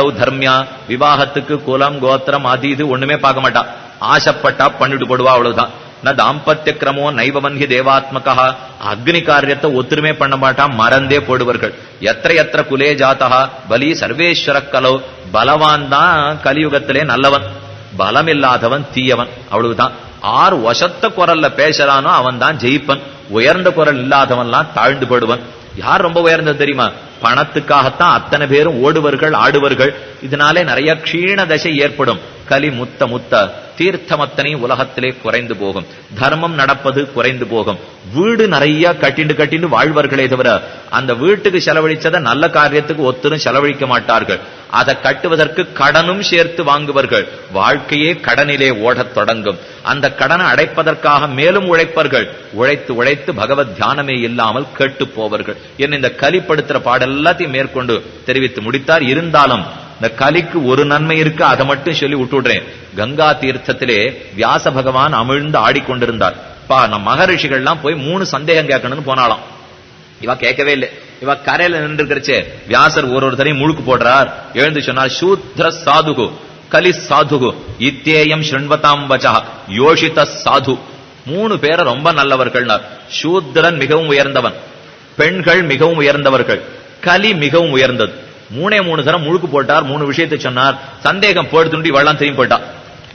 தர்மியா விவாகத்துக்கு குலம் கோத்திரம் அது இது ஒண்ணுமே பார்க்க மாட்டா. ஆசைப்பட்டா பண்ணிட்டு போடுவா அவ்வளவுதான். ந தாம்பத்திய கிரமோ நைவவன்கி தேவாத்மகா. அக்னி காரியத்தை ஒத்துருமே பண்ண மாட்டா மறந்தே போடுவார்கள். எத்த எத்த குலே ஜாத்தகா பலி சர்வேஸ்வர கலோ. பலவான் தான் கலியுகத்திலே நல்லவன். பலம் இல்லாதவன் தீயவன். அவ்வளவுதான். ஆறு வசத்த குரல்ல பேசுறானோ அவன் தான் ஜெயிப்பன். உயர்ந்த குரல் இல்லாதவன்லாம் தாழ்ந்து போடுவன். யார் ரொம்ப உயர்ந்தது தெரியுமா? பணத்துக்காகத்தான் அத்தனை பேரும் ஓடுவர்கள் ஆடுவர்கள். இதனாலே நிறைய க்ஷீண தசை ஏற்படும். கலி முத்த முத்த தீர்த்தமத்தனை உலகத்திலே குறைந்து போகும். தர்மம் நடப்பது குறைந்து போகும். வீடு நிறைய கட்டிண்டு கட்டிண்டு வாழ்வர்களே தவிர அந்த வீட்டுக்கு செலவழிச்சதை நல்ல காரியத்துக்கு ஒத்தரும் செலவழிக்க மாட்டார்கள். அதை கட்டுவதற்கு கடனும் சேர்த்து வாங்குவார்கள். வாழ்க்கையே கடனிலே ஓடத் தொடங்கும். அந்த கடனை அடைப்பதற்காக மேலும் உழைப்பார்கள். உழைத்து உழைத்து பகவத் தியானமே இல்லாமல் கேட்டு போவார்கள். என்ன இந்த கலிப்படுத்துற அதெல்லாத்தையும் மேற்கொண்டு தெரிவித்து முடித்தார். இருந்தாலும் இந்த கலிக்கு ஒரு நன்மை இருக்கு அதை மட்டும் சொல்லி விட்டுடுறேன் கங்கா தீர்த்தத்திலே வியாச பகவான் அமிழ்ந்து ஆடிக்கொண்டிருந்தார். பா நம் மகரிஷிகள்லாம் போய் மூணு சந்தேகம் கேட்கணும்னு போனாலாம் இவா கேட்கவே இல்லை. இவ கரையில நின்றுக்கிறச்சே வியாசர் ஒரு ஒருத்தரையும் முழுக்கு போடுறார். எழுந்து சொன்னார் சூத்ர சாதுகு கலி சாதுகு இத்தேயம் ஸ்ருண்வதாம் வச்சா யோஷித சாது. மூணு பேரை ரொம்ப நல்லவர்கள் சூத்ரன் மிகவும் உயர்ந்தவன். பெண்கள் மிகவும் உயர்ந்தவர்கள். கலி மிகவும் உயர்ந்தது. மூணே மூணு தரம் முழுக்கு போட்டார் மூணு விஷயத்தை சொன்னார். சந்தேகம் போடுத்துண்டி வெள்ளம் திரும்பி போட்டா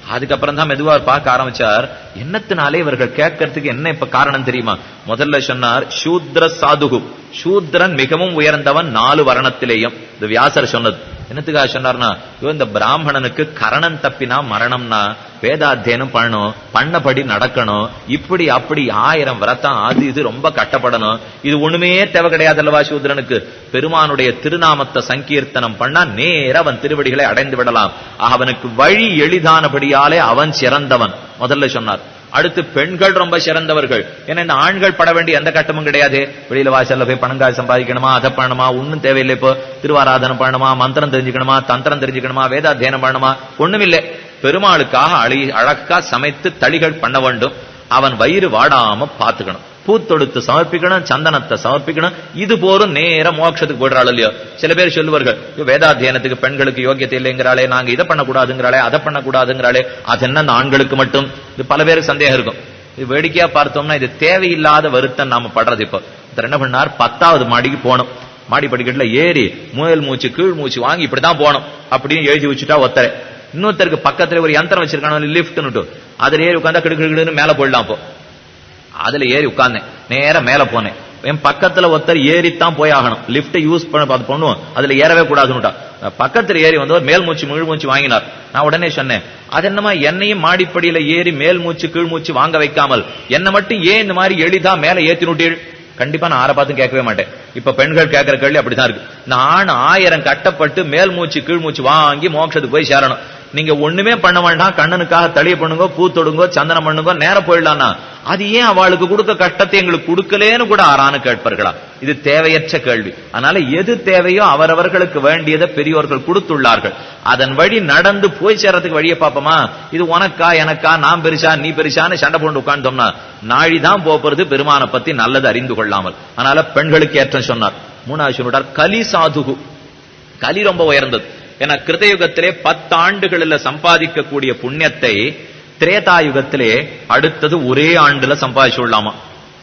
அதுக்கப்புறம் தான் மெதுவா பார்க்க ஆரம்பிச்சார். என்னத்தினாலே இவர்கள் கேட்கறதுக்கு என்ன இப்ப காரணம் தெரியுமா? முதல்ல சொன்னார் சூத்ர சாதுகு. சூத்ரன் மிகவும் உயர்ந்தவன் நாலு வருணத்திலேயும். இது வியாசர் சொன்னது. என்னத்துக்காக சொன்னார்னா இவன் இந்த பிராமணனுக்கு கரணம் தப்பினா மரணம்னா வேதாத்தியனம் பண்ணணும் பண்ணபடி நடக்கணும் இப்படி அப்படி ஆயிரம் விரத்தம் அது இது ரொம்ப கட்டப்படணும். இது ஒண்ணுமே தேவை கிடையாது அல்லவா சூத்ரனுக்கு? பெருமானுடைய திருநாமத்தை சங்கீர்த்தனம் பண்ணா நேர அவன் திருவடிகளை அடைந்து விடலாம். அவனுக்கு வழி எளிதானபடியாலே அவன் சிறந்தவன். முதல்ல சொன்னார். அடுத்து பெண்கள் ரொம்ப சிறந்தவர்கள். ஏன்னா இந்த ஆண்கள் பட வேண்டிய எந்த கட்டமும் கிடையாது. வெளியில வாசல்ல போய் பணங்காய் சம்பாதிக்கணுமா அதை பண்ணணுமா ஒன்னும் தேவையில்லை இப்போ. திருவாராதனம் பண்ணணுமா மந்திரம் தெரிஞ்சுக்கணுமா தந்திரம் தெரிஞ்சுக்கணுமா வேதாத்தியனம் பண்ணணுமா ஒண்ணுமில்லை. பெருமாளுக்காக அழி அழகா சமைத்து தளிகள் பண்ண வேண்டும். அவன் வயிறு வாடாம பாத்துக்கணும் பூத்தொடுத்து சமர்ப்பிக்கணும் சந்தனத்தை சமர்ப்பிக்கணும். இது போரும் நேரம் மோட்சத்துக்கு போடுறாள் இல்லையோ? சில பேர் சொல்லுவார்கள் வேதாத்தியனத்துக்கு பெண்களுக்கு யோகியத்தை இல்லைங்கிறாளே நாங்க இதை பண்ணக்கூடாதுங்கிறாளே அதை பண்ணக்கூடாதுங்கிறாளே. அது என்ன அந்த ஆண்களுக்கு மட்டும்? இது பல பேருக்கு சந்தேகம் இருக்கும். இது வேடிக்கையா பார்த்தோம்னா இது தேவையில்லாத வருத்தம் நாம படுறது இப்போ. என்ன பண்ணார்? பத்தாவது மாடிக்கு போனோம். மாடி படிக்கட்டுல ஏறி முயல் மூச்சு கீழ் மூச்சு வாங்கி இப்படிதான் போனோம். அப்படின்னு எழுதி வச்சுட்டா ஒத்தரை. இன்னொருத்தருக்கு பக்கத்துல ஒரு யந்திரம் வச்சிருக்கானு லிப்ட்னுட்டு அதுல ஏறி உட்காந்தா கிடுக்கிடுன்னு மேல போயிடலாம் இப்போ. அதுல ஏறி உட்கார்ந்தேன். நேரா மேல போனேன். என் பக்கத்துல ஒருத்தர் ஏறித்தான் போய் ஆகணும். லிப்ட் யூஸ் பண்ண அது பண்ணுவோம். அதுல ஏறவே கூடாதுன்னுட்டா. பக்கத்துல ஏறி வந்தவர் மேல் மூச்சு முழு மூச்சு வாங்கினார். நான் உடனே சொன்னேன் அது என்னமா என்னையும் மாடிப்படியில ஏறி மேல் மூச்சு கீழ் மூச்சு வாங்க வைக்காமல் என்ன மட்டும் ஏன் இந்த மாதிரி எளிதா மேல ஏத்தி நுட்டீள் கண்டிப்பா நான் ஆற பார்த்தும் கேட்கவே மாட்டேன். இப்ப பெண்கள் கேட்கிற கேள்வி அப்படிதான் இருக்கு. நான் ஆயிரம் கட்டப்பட்டு மேல் மூச்சு கீழ் மூச்சு வாங்கி மோட்சத்துக்கு போய் சேரணும். நீங்க ஒண்ணுமே பண்ண வேண்டாம். கண்ணனுக்காக தளிய பண்ணுங்க பூ தொடுங்க சந்தனம் பண்ணுங்க நேரம் போயிடலாம்னா. அது ஏன் அவளுக்கு கொடுக்க கஷ்டத்தை எங்களுக்கு கொடுக்கலேன்னு கூட ஆறான்னு கேட்பார்களா? இது தேவையற்ற கேள்வி. அதனால எது தேவையோ அவரவர்களுக்கு வேண்டியதை பெரியோர்கள் கொடுத்துள்ளார்கள். அதன் வழி நடந்து போய் சேரத்துக்கு வழியை பார்ப்போமா? இது உனக்கா எனக்கா நான் பெருசா நீ பெருசான்னு சண்டை போட்டு உட்கார்ந்தோம்னா நாழிதான் போறது பெருமானை பத்தி நல்லது அறிந்து கொள்ளாமல். அதனால பெண்களுக்கு ஏற்றம் சொன்னார். மூணாவது சொல்லிட்டார் கலி சாதுகு. கலி ரொம்ப உயர்ந்தது. ஏன்னா கிருதயுகத்திலே பத்து ஆண்டுகளில் சம்பாதிக்கக்கூடிய புண்ணியத்தை திரேதாயுகத்திலே அடுத்தது ஒரே ஆண்டுல சம்பாதிச்சுடலாமா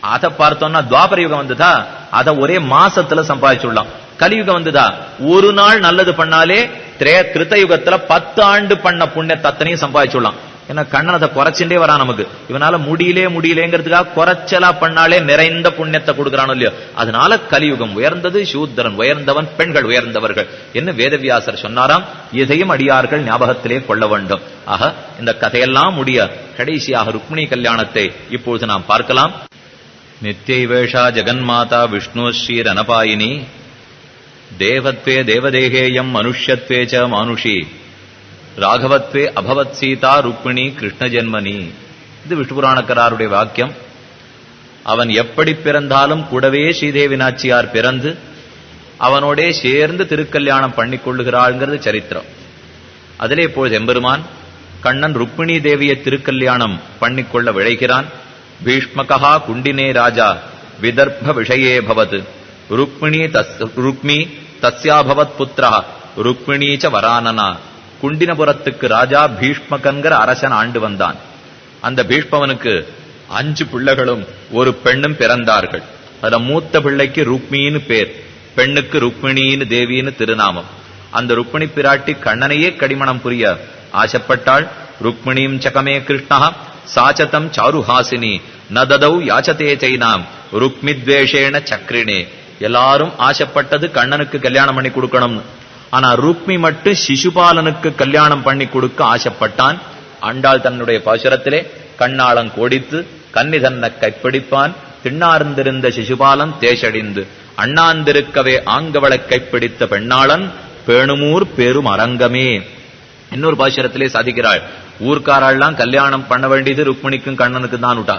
அதை பார்த்தோம்னா துவாபர யுகம் வந்ததா? அதை ஒரே மாசத்துல சம்பாதிச்சுடலாம் கலியுகம் வந்ததா? ஒரு நாள் நல்லது பண்ணாலே திரே கிருத்தயுகத்துல பத்து ஆண்டு பண்ண புண்ணியத்தை அத்தனையும் சம்பாதிச்சுடலாம் ஏன்னா கண்ணன் அதை குறைச்சுட்டே வரான் நமக்கு. இவனால முடியலே முடியலேங்கிறதுக்காக குறைச்சலா பண்ணாலே நிறைந்த புண்ணியத்தை கொடுக்கறானோ இல்லையோ? அதனால கலியுகம் உயர்ந்தது சூத்திரன் உயர்ந்தவன் பெண்கள் உயர்ந்தவர்கள். என்ன வேதவியாசர் சொன்னாராம்? இதையும் அடியார்கள் ஞாபகத்திலே கொள்ள வேண்டும். ஆக இந்த கதையெல்லாம் முடிய கடைசியாக ருக்மிணி கல்யாணத்தை இப்பொழுது நாம் பார்க்கலாம். நித்தியை வேஷா ஜெகன்மாதா விஷ்ணு ஸ்ரீர் அனபாயினி தேவத்வே தேவதேகேயம் மனுஷ்யத்வே ச மானுஷி. ராகவத்வே அபவத் சீதா ருக்மிணி கிருஷ்ண ஜென்மனி. இது விஷ்ணு புராணக்கராருடைய வாக்கியம். அவன் எப்படி பிறந்தாலும் கூடவே ஸ்ரீதேவி நாச்சியார் பிறந்து அவனோடே சேர்ந்து திருக்கல்யாணம் பண்ணி கொள்ளுகிறாள்ங்கிறது சரித்திரம். அதிலே இப்பொழுது எம்பெருமான் கண்ணன் ருக்மிணி தேவியை திருக்கல்யாணம் பண்ணிக்கொள்ள விழைகிறான். பீஷ்மகா குண்டினே ராஜா விதர்ப்ப விஷயே பவது. ருக்மிணி தஸ் ருக்மி தஸ்யாபவத் புத்திரா ருக்மிணீச்ச வரானனா. குண்டினபுரத்துக்கு ராஜா பீஷ்மகன்கிற அரசன் ஆண்டு வந்தான். அந்த பீஷ்மவனுக்கு அஞ்சு பிள்ளைகளும் ஒரு பெண்ணும் பிறந்தார்கள். அதுல மூத்த பிள்ளைக்கு ருக்மின்னு பேர். பெண்ணுக்கு ருக்மிணின்னு தேவின்னு திருநாமம். அந்த ருக்மிணி பிராட்டி கண்ணனையே கடிமணம் புரிய ஆசைப்பட்டாள். ருக்மிணியும் சகமே கிருஷ்ணா சாச்சதம் சாருஹாசினி நததௌ யாச்சதே சைனாம் ருக்மித்வேஷேன சக்ரினே எல்லாரும் ஆசைப்பட்டது கண்ணனுக்கு கல்யாணம் பண்ணி கொடுக்கணும்னு. ஆனா ருக்மி மட்டும் சிசுபாலனுக்கு கல்யாணம் பண்ணி கொடுக்க ஆசைப்பட்டான். ஆண்டாள் தன்னுடைய பாசுரத்திலே கண்ணாளம் கோடித்து கன்னி தன்னை கைப்பிடிப்பான். திண்ணார்ந்திருந்த சிசுபாலன் தேசடிந்து அண்ணாந்திருக்கவே ஆங்கவளை கைப்பிடித்த பெண்ணாளன் பேணுமூர் பெரும் அரங்கமே இன்னொரு பாசுரத்திலே சாதிக்கிறாள் ஊர்க்காரெல்லாம் கல்யாணம் பண்ண வேண்டியது ருக்மிணிக்கும் கண்ணனுக்கு தான் விட்டா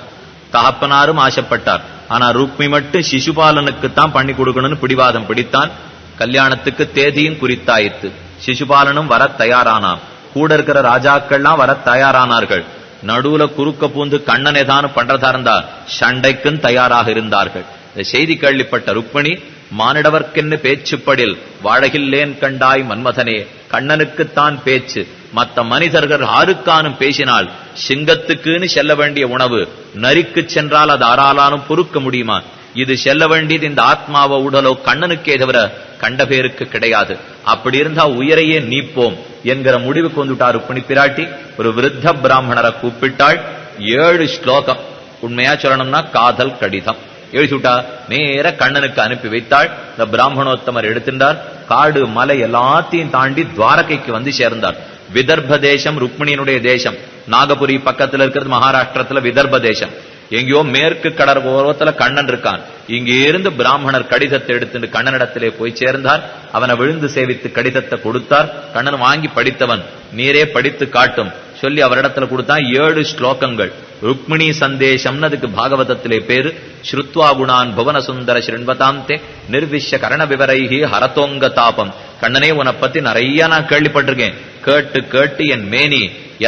தகப்பனாரும் ஆசைப்பட்டார். ஆனா ருக்மி மட்டும் சிசுபாலனுக்கு தான் பண்ணி கொடுக்கணும்னு பிடிவாதம் பிடித்தான். கல்யாணத்துக்கு தேதியும் குறித்தாயிற்று. சிசுபாலனும் வர தயாரானான். கூட இருக்கிற ராஜாக்கள்லாம் வர தயாரானார்கள். நடுவுல குறுக்க பூந்து கண்ணன் ஏதானும் பண்றதா இருந்தா சண்டைக்கும் தயாராக இருந்தார்கள். இந்த செய்தி கேள்விப்பட்ட ருக்மிணி மானிடவர்க்கென்னு பேச்சுப்படில் வாழகில்லேன் கண்டாய் மன்மதனே கண்ணனுக்குத்தான் பேச்சு. மத்த மனிதர்கள் ஆருக்கானும் பேசினால் சிங்கத்துக்குன்னு செல்ல வேண்டிய உணவு நரிக்கு சென்றால் அது ஆறாலானும் பொறுக்க முடியுமா? இது செல்ல வேண்டியது இந்த ஆத்மாவோ உடலோ கண்ணனுக்கே தவிர கண்ட பேருக்கு கிடையாது. அப்படி இருந்தா உயரையே நீப்போம் என்கிற முடிவுக்கு வந்துட்டாரு ருக்மிணி பிராட்டி. ஒரு விருத்த பிராமணரை கூப்பிட்டாள். ஏழு ஸ்லோகம். உண்மையா சொல்லணும்னா காதல் கடிதம். எழுதிவிட்டா நேர கண்ணனுக்கு அனுப்பி வைத்தாள். இந்த பிராமணோத்தமர் எடுத்திருந்தார். காடு மலை எல்லாத்தையும் தாண்டி துவாரகைக்கு வந்து சேர்ந்தார். விதர்ப தேசம் ருக்மிணியினுடைய தேசம். நாகபுரி பக்கத்துல இருக்கிறது மகாராஷ்டிரத்துல விதர்ப தேசம். எங்கேயோ மேற்கு கடற் ஓரத்துல கண்ணன் இருக்கான். இங்கே இருந்து பிராமணர் கடிதத்தை எடுத்துட்டு கண்ணனிடத்திலே போய் சேர்ந்தார். அவனை விழுந்து சேவித்து கடிதத்தை கொடுத்தார். கண்ணன் வாங்கி படித்தவன். நீரே படித்து காட்டும். சொல்லி அவரிடத்துல கொடுத்தா ஏழு ஸ்லோகங்கள். ருக்மிணி சந்தேசம்னு அதுக்கு பாகவதத்திலே பேரு. ஸ்ருத்வா குணான் புவன சுந்தர ஸ்ருண்வதாந்தே நிர்விஷ்ய கரண விவரைகி ஹரதோங்க தாபம். கண்ணனே உன பத்தி நிறைய நான் கேள்விப்பட்டிருக்கேன். கேட்டு கேட்டு என் மேனி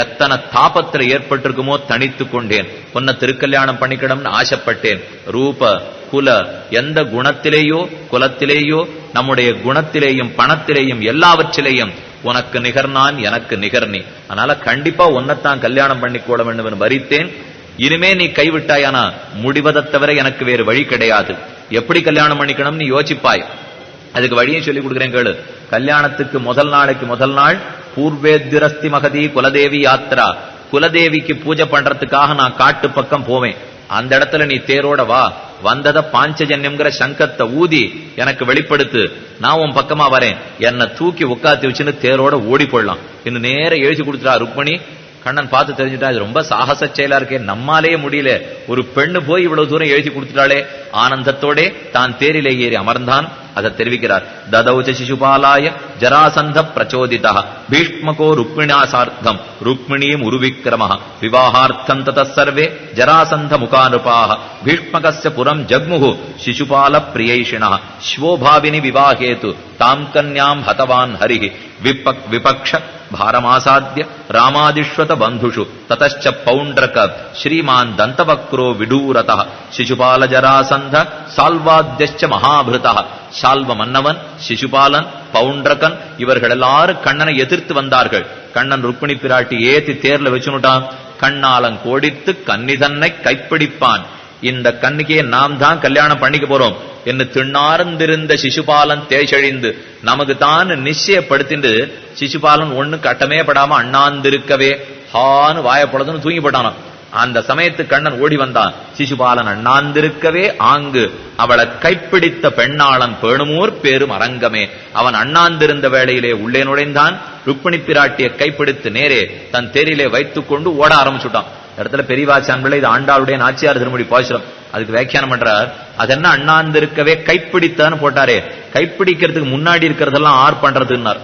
எத்தனை தாபத்துல ஏற்பட்டிருக்குமோ தனித்து கொண்டேன். உன்னை திருக்கல்யாணம் பண்ணிக்கணும்னு ஆசைப்பட்டேன். ரூப குல எந்த குணத்திலேயோ குலத்திலேயோ நம்முடைய குணத்திலேயும் பணத்திலேயும் எல்லாவற்றிலேயும் உனக்கு நிகர் நான் எனக்கு நிகர் நீ. அதனால கண்டிப்பா உன்னைத்தான் கல்யாணம் பண்ணி கூட வேண்டும் வரித்தேன். இனிமே நீ கைவிட்டாயானா முடிவதை தவிர எனக்கு வேறு வழி கிடையாது. எப்படி கல்யாணம் பண்ணிக்கணும் நீ யோசிப்பாய். அதுக்கு வழியும் சொல்லி கொடுக்குறேன் கேளு. கல்யாணத்துக்கு முதல் நாளைக்கு முதல் நாள் பூர்வேத்திரஸ்தி மகதி குலதேவி யாத்திரா. குலதேவிக்கு பூஜை பண்றதுக்காக நான் காட்டு பக்கம் போவேன். அந்த இடத்துல நீ தேரோட வா. வந்தத பாஞ்சஜன்யம்ங்கிற சங்கத்தை ஊதி எனக்கு வெளிப்படுத்து. நான் உன் பக்கமா வரேன். என்னை தூக்கி உட்காத்தி வச்சுன்னு தேரோட ஓடி போடலாம் இன்னும் நேர எழுதி கொடுத்துட்டா ருக்மணி. கண்ணன் பார்த்து தெரிஞ்சுட்டா இது ரொம்ப சாகச செயலா இருக்கே நம்மாலேயே முடியல. ஒரு பெண்ணு போய் இவ்வளவு தூரம் எழுதி கொடுத்துட்டாளே. ஆனந்தத்தோடே தான் தேரிலே ஏறி அமர்ந்தான். அதை தெரிவிக்கிறார் ததௌச்ச சிசுபாலாய ஜராசந்த பிரச்சோதிதா பீஷ்மகோ ருக்மிணாசார்த்தம் ருக்மிணீம் உருவிக்ரம விவாகார்த்தம் தத சர்வே ஜராசந்த முகானுபாக பீஷ்மகஸ்ய புரம் ஜக்முகு சிசுபால பிரியைஷிண ஸ்வோபாவினி விவாகேது தாம் கன்யாம் ஹதவான் ஹரிஹி விபக் விபக்ஷ భారమాసాద్య ராமாதிஷ்வத பந்துஷு తతశ్చ పౌండ్రక ஸ்ரீமான் தந்தவக்ரோ விடூரத சிசுபாலஜராசந்த సాల్వాద్యశ్చ மகாபிருதா சால்வ மன்னவன் சிசுபாலன் பவுண்டரகன் இவர்கள் எல்லாரும் கண்ணனை எதிர்த்து வந்தார்கள். கண்ணன் ருக்மிணி பிராட்டி ஏத்தி தேர்ல வச்சுனுட்டான். கண்ணாலங்கோடித்து கன்னி தன்னை கைப்பிடிப்பான். இந்த கண்ணிக்கே நாம் தான் கல்யாணம் பண்ணிக்க போறோம். என்று திண்ணார்ந்திருந்த சிசுபாலன் தேய்ச்சழிந்து நமக்கு தான் நிச்சயப்படுத்திட்டு சிசுபாலன் ஒண்ணு கட்டமே படாம அண்ணாந்திருக்கவே ஹான்னு வாயப்படதுன்னு தூங்கி போட்டானாம் அந்த சமயத்து கண்ணன் ஓடி வந்தான் சிசுபாலன் அண்ணாந்திருக்கவே ஆங்கு அவளை கைப்பிடித்த பெண்ணாளன் பேணுமூர் பேரும் அரங்கமே அவன் அண்ணாந்திருந்த வேளையிலே உள்ளே நுழைந்தான் ருக்மிணி பிராட்டியை கைப்பிடித்து நேரே தன் தேரிலே வைத்துக் கொண்டு ஓட ஆரம்பிச்சுட்டான் இடத்துல பெரியவாச்சான் பிள்ளை இது ஆண்டாளுடைய நாச்சியார் திருமொழி பாசுரம். அதுக்கு வியாக்கியானம் பண்றார். அது என்ன அண்ணாந்திருக்கவே கைப்பிடித்தான்னு போட்டாரே. கைப்பிடிக்கிறதுக்கு முன்னாடி இருக்கிறதெல்லாம் ஆர் பண்றதுன்னார்.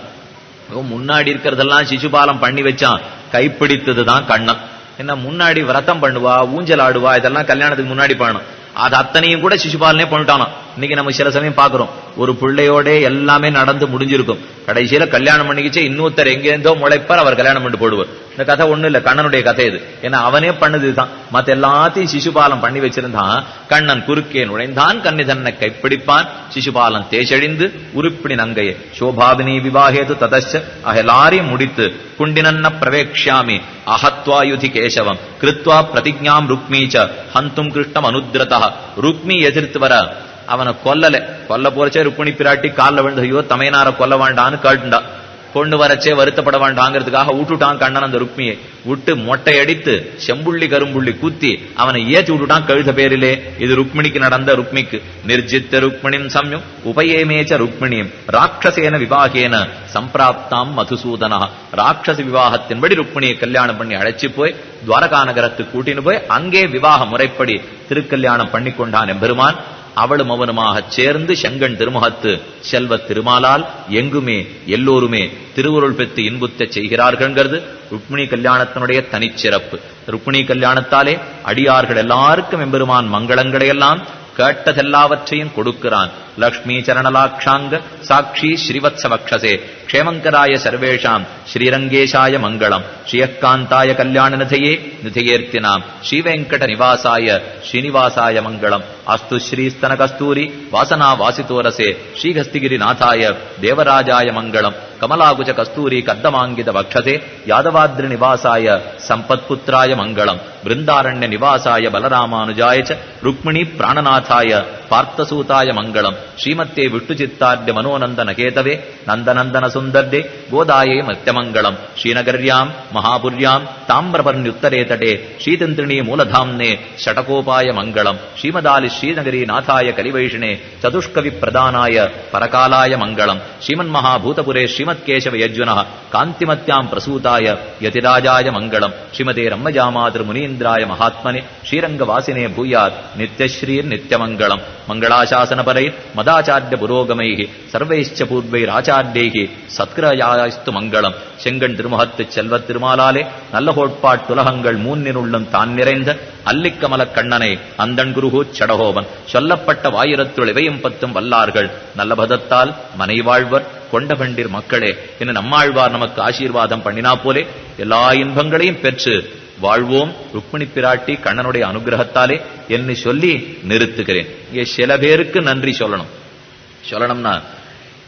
முன்னாடி இருக்கிறதெல்லாம் சிசுபாலம் பண்ணி வச்சான். கைப்பிடித்ததுதான் கண்ணன். என்ன முன்னாடி விரதம் பண்ணுவா ஊஞ்சல் ஆடுவா இதெல்லாம் கல்யாணத்துக்கு முன்னாடி பண்ணணும். அது அத்தனையும் கூட சிசுபாலனே பண்ணிட்டானாம். இன்னைக்கு நம்ம சில சமயம் பாக்குறோம் ஒரு பிள்ளையோட எல்லாமே நடந்து முடிஞ்சிருக்கும். கடைசியில கல்யாணம் பண்ணிக்கிச்சு இன்னொருத்தர் எங்கேருந்தோ முளைப்பார் அவர் கல்யாணம் பண்ணி போடுவார். இந்த கதை ஒண்ணு இல்ல கண்ணனுடைய கதை இது. ஏன்னா அவனே பண்ணதுதான் மத்த எல்லாத்தையும் சிசுபாலம் பண்ணி வச்சிருந்தான். கண்ணன் குறுக்கே நுழைந்தான் கன்னி தன்னை கைப்பிடிப்பான். சிசுபாலம் தேசழிந்து உருப்பினி நங்கையே சோபாபினி விவாகேது ததச்ச ஆக எல்லாரையும் முடித்து குண்டினன்ன பிரவேக்ஷாமி அகத்வாயுதி கேசவம் கிருத்வா பிரதிஜாம் ருக்மீச்ச ஹந்தும் கிருஷ்ணம் அனுத்ரதா ருக்மி எதிர்த்து வர அவனை கொல்லல. கொல்ல போறச்சே ருக்மிணி பிராட்டி கால்ல விழுந்து ஐயோ தமையனார கொல்ல வேண்டான்னு கேட்டுண்டா கொண்டு வரச்சே வருத்தப்பட வேண்டாங்கிறதுக்காக விட்டுட்டான் கண்ணன் அந்த ருக்மியை விட்டு மொட்டை அடித்து செம்புள்ளி கரும்புள்ளி குத்தி அவனை ஏற்றி விட்டுட்டான் கழுத பேரிலே. இது ருக்மிணிக்கு நடந்த ருக்மிக்கு. நிர்ஜித்த ருக்மிணிம் சம்யம் உபயேமேச்ச ருக்மிணியும். ராட்சசேன விவாகேன சம்பிராப்தாம் மதுசூதனா ராட்சச விவாகத்தின்படி ருக்மிணியை கல்யாணம் பண்ணி அழைச்சி போய் துவாரகா நகரத்துக்கு கூட்டின்னு போய் அங்கே விவாக முறைப்படி திருக்கல்யாணம் பண்ணி கொண்டான் எம்பெருமான். அவளும் அவனுமாக சேர்ந்து செங்கன் திருமுகத்து செல்வ திருமாலால் எங்குமே எல்லோருமே திருவுருள் பெற்று இன்புத்த செய்கிறார்கள்ங்கிறது ருக்மிணி கல்யாணத்தினுடைய தனிச்சிறப்பு. ருக்மிணி கல்யாணத்தாலே அடியார்கள் எல்லாருக்கும் எம்பெருமான் மங்களங்களையெல்லாம் கேட்டதெல்லாவற்றையும் கொடுக்கிறான். லக்ஷ்மி சரணலாட்சாங்க சாட்சி ஸ்ரீவத்சவக்ஷசே. க்ஷேமங்கராய சர்வேஷாம். ஸ்ரீரங்கேஷாய மங்களம். ஸ்ரீயக்காந்தாய கல்யாண நிதையே நிதையேர்த்தினாம். ஸ்ரீவெங்கட நிவாசாய ஸ்ரீனிவாசாய மங்களம். அஸ்து ஸ்ரீஸ்தன கஸ்தூரி வாசனா வாசிதோரசே ஸ்ரீஹஸ்திகிரிநாதாய தேவராஜாய மங்களம் கமலாகுஜ கஸ்தூரி கர்தமாங்கித வக்ஷதே யாதவாத்ரி நிவாசாய சம்பத்புத்திராய மங்களம் பிருந்தாரண்ய நிவாசாய பலராமானுஜாய ருக்மிணி பிராணநாதாய பார்த்தசூதாய மங்களம் ஸ்ரீமத்தே விட்டுச்சித்தார்ய மனோநந்த நகேதவே நந்தநந்தன சுந்தர்தே கோதாயே மத்தியமங்கலம் ஸ்ரீநகர்யாம் மகாபுர்யாம் தாமிரபர்ணியுத்தரே தடே ஸ்ரீதந்திரிணி மூலதாம்னே ஷடகோபாய மங்களம் ஸ்ரீமதாலி ஸ்ரீநகரி நாதாய கலிவைஷிணே சதுஷ்கவி பிரதானாய பரகாலாய மங்களம் ஸ்ரீமன் மகாபூதபுரே ஸ்ரீமத்கேசவ யஜ்வன காந்திமத்யாம் பிரசூதாய யதிராஜாய மங்களம் ஸ்ரீமதே ரம்மஜாமாதிர் முனீந்திராய மகாத்மனே ஸ்ரீரங்கவாசினே பூயாத் நித்யஸ்ரீர் நித்யமங்கலம் மங்களாசாசனபரை மதாச்சாரிய புரோகமைः சர்வைश्च பூர்வைராச்சாரியைः சத்கிரயாஸ்து மங்களம் செங்கன் திருமுகத்து செல்வத் திருமாலாலே நல்ல கோட்பாட்டுலகங்கள் மூன்னினுள்ளும் தான் நிறைந்த அல்லிக்கமலக் கண்ணனை அந்தன் குருகு சடகோவன் சொல்லப்பட்ட வாயிரத்துள் இவையும் பத்தும் வல்லார்கள் நல்லபதத்தால் மனைவாழ்வர் கொண்டபண்டிர் கொண்ட பண்டிர் மக்களே என நம்மாழ்வார் நமக்கு ஆசீர்வாதம் பண்ணினா போலே எல்லா இன்பங்களையும் பெற்று வாழ்வோம். ருக்மிணி பிராட்டி கண்ணனுடைய அனுகிரகத்தாலே என்று சொல்லி நிறுத்துகிறேன். இங்கே சில பேருக்கு நன்றி சொல்லணும். சொல்லணும்னா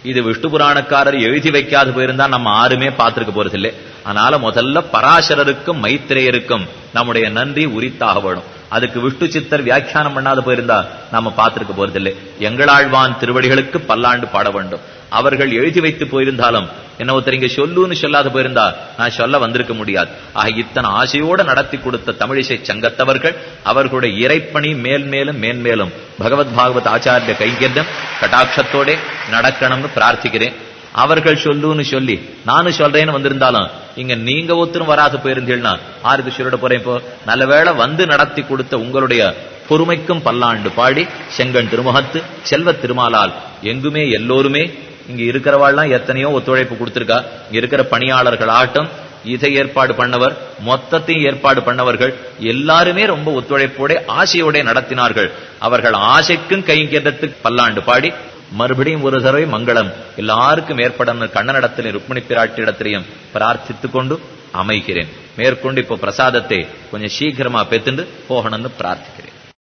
இது விஷ்ணு புராணக்காரர் எழுதி வைக்காது போயிருந்தா நம்ம யாருமே பார்த்திருக்க போறதில்லை. அதனால முதல்ல பராசரருக்கும் மைத்திரேயருக்கும் நம்முடைய நன்றி உரித்தாக வேணும். அதுக்கு விஷ்ணு சித்தர் வியாக்கியானம் பண்ணாத போயிருந்தா நாம பார்த்திருக்க போறதில்லை. எங்களாழ்வான் திருவடிகளுக்கு பல்லாண்டு பாட வேண்டும். அவர்கள் எழுதி வைத்து போயிருந்தாலும் என்ன ஒருத்தர் இங்க சொல்லுன்னு சொல்லாத போயிருந்தா நான் சொல்ல வந்திருக்க முடியாது. ஆக இத்தனை ஆசையோட நடத்தி கொடுத்த தமிழிசை சங்கத்தவர்கள் அவர்களுடைய இறைப்பணி மேல்மேலும் மேன்மேலும் பகவத் பாகவத் ஆச்சாரிய கைங்கரியம் கட்டாட்சத்தோட நடக்கணும்னு பிரார்த்திக்கிறேன். அவர்கள் சொல்லுன்னு சொல்லி நானும் சொல்றேன்னு வந்திருந்தாலும் இங்க நீங்க ஒருத்தரும் வராது போயிருந்தீங்கன்னா ஆருக்கு சொல்லிட போறேன் இப்போ நல்லவேளை வந்து நடத்தி கொடுத்த உங்களுடைய பொறுமைக்கும் பல்லாண்டு பாடி செங்கன் திருமுகத்து செல்வ திருமாலால் எங்குமே எல்லோருமே இங்க இருக்கிறவாள்லாம் எத்தனையோ ஒத்துழைப்பு கொடுத்திருக்கா. இங்க இருக்கிற பணியாளர்கள் ஆட்டம் இதை ஏற்பாடு பண்ணவர் மொத்தத்தையும் ஏற்பாடு பண்ணவர்கள் எல்லாருமே ரொம்ப ஒத்துழைப்போட ஆசையோட நடத்தினார்கள். அவர்கள் ஆசைக்கும் கைங்கேதத்துக்கு பல்லாண்டு பாடி மறுபடியும் ஒரு தடவை மங்களம். எல்லாருக்கும் ஏற்படணும் கண்ணனிடத்திலும் ருக்மிணி பிராட்டி இடத்திலையும் பிரார்த்தித்துக் கொண்டு அமைகிறேன். மேற்கொண்டு இப்போ பிரசாதத்தை கொஞ்சம் சீக்கிரமா பெத்துண்டு போகணும்னு பிரார்த்திக்கிறேன்.